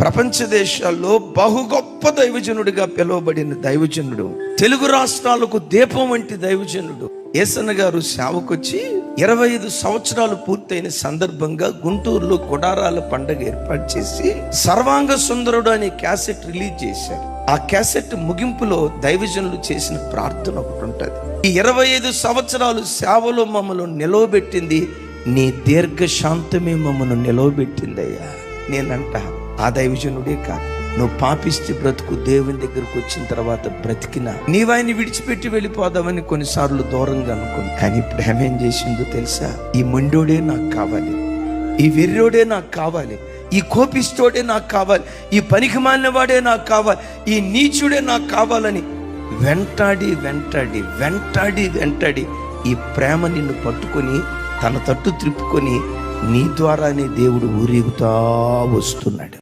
ప్రపంచ దేశాల్లో బహు గొప్ప దైవజనుడిగా పిలువబడిన దైవజనుడు తెలుగు రాష్ట్రాలకు దీపం వంటి దైవజనుడు. ఏసన్న గారు సేవకొచ్చి ఇరవై ఐదు సంవత్సరాలు పూర్తయిన సందర్భంగా గుంటూరులో గుడారాల పండగ ఏర్పాటు చేసి సర్వాంగ సుందరుడు అనే క్యాసెట్ రిలీజ్ చేశారు. ఆ క్యాసెట్ ముగింపులో దైవజనులు చేసిన ప్రార్థన ఒకటి ఉంటుంది. ఈ ఇరవై ఐదు సంవత్సరాలు సేవలో మమ్మల్ని నిలవబెట్టింది నీ దీర్ఘ శాంతమే మమ్మల్ని నిలవబెట్టిందయ్యా. నేనంట ఆ దైవజనుడే కాదు. నువ్వు పాపిస్తే బ్రతుకు దేవుని దగ్గరకు వచ్చిన తర్వాత బ్రతికిన నీవాయన్ని విడిచిపెట్టి వెళ్ళిపోదామని కొన్నిసార్లు దూరంగా అనుకుని. కానీ ఇప్పుడు ఏమేం చేసిందో తెలుసా? ఈ మొండోడే నాకు కావాలి. ఈ వెర్రోడే నాకు కావాలి. ఈ కోపిస్తోడే నాకు కావాలి. ఈ పనికి వాడే నాకు కావాలి. ఈ నీచుడే నాకు కావాలని వెంటాడి వెంటాడి వెంటాడి వెంటాడి ఈ ప్రేమ నిన్ను పట్టుకొని తన తట్టు త్రిప్పుకొని నీ ద్వారానే దేవుడు ఊరేగుతా వస్తున్నాడు.